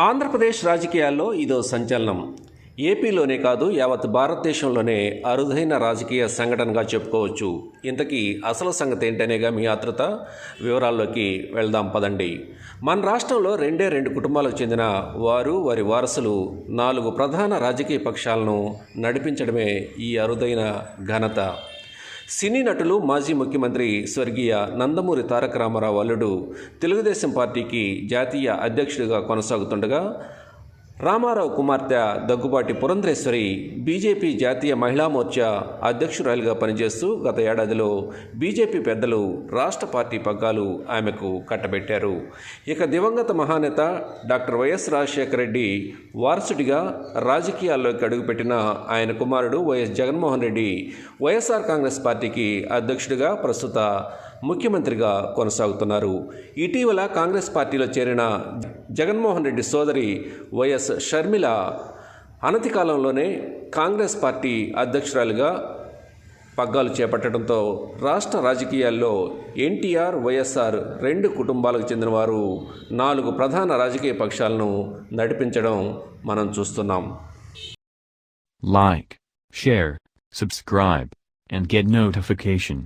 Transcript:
ఆంధ్రప్రదేశ్ రాజకీయాల్లో ఇదో సంచలనం. ఏపీలోనే కాదు యావత్ భారతదేశంలోనే అరుదైన రాజకీయ సంఘటనగా చెప్పుకోవచ్చు. ఇంతకీ అసలు సంగతి ఏంటనేగా మీ ఆతృత వివరాల్లోకి వెళ్దాం పదండి. మన రాష్ట్రంలో రెండే రెండు కుటుంబాలకు చెందిన వారు వారి వారసులు నాలుగు ప్రధాన రాజకీయ పక్షాలను నడిపించడమే ఈ అరుదైన ఘనత. సినీ నటులు మాజీ ముఖ్యమంత్రి స్వర్గీయ నందమూరి తారక రామారావు అల్లుడు తెలుగుదేశం పార్టీకి జాతీయ అధ్యక్షుడిగా కొనసాగుతుండగా రామారావు కుమార్తె దగ్గుబాటి పురంధ్రేశ్వరి బీజేపీ జాతీయ మహిళా మోర్చా అధ్యక్షురాలిగా పనిచేస్తూ గత ఏడాదిలో బీజేపీ పెద్దలు రాష్ట్ర పార్టీ పగ్గాలు ఆమెకు కట్టబెట్టారు. ఇక దివంగత మహానేత డాక్టర్ వైఎస్ రాజశేఖర రెడ్డి వారసుడిగా రాజకీయాల్లోకి అడుగుపెట్టిన ఆయన కుమారుడు YS Jaganmohan Reddy YSR Congress పార్టీకి అధ్యక్షుడిగా ప్రస్తుత ముఖ్యమంత్రిగా కొనసాగుతున్నారు. ఇటీవల కాంగ్రెస్ పార్టీలో చేరిన జగన్మోహన్ రెడ్డి సోదరి వైఎస్ షర్మిల అనతి కాలంలోనే కాంగ్రెస్ పార్టీ అధ్యక్షురాలుగా పగ్గాలు చేపట్టడంతో రాష్ట్ర రాజకీయాల్లో ఎన్టీఆర్ వైఎస్ఆర్ రెండు కుటుంబాలకు చెందినవారు నాలుగు ప్రధాన రాజకీయ పక్షాలను నడిపించడం మనం చూస్తున్నాం. Like share subscribe and get notification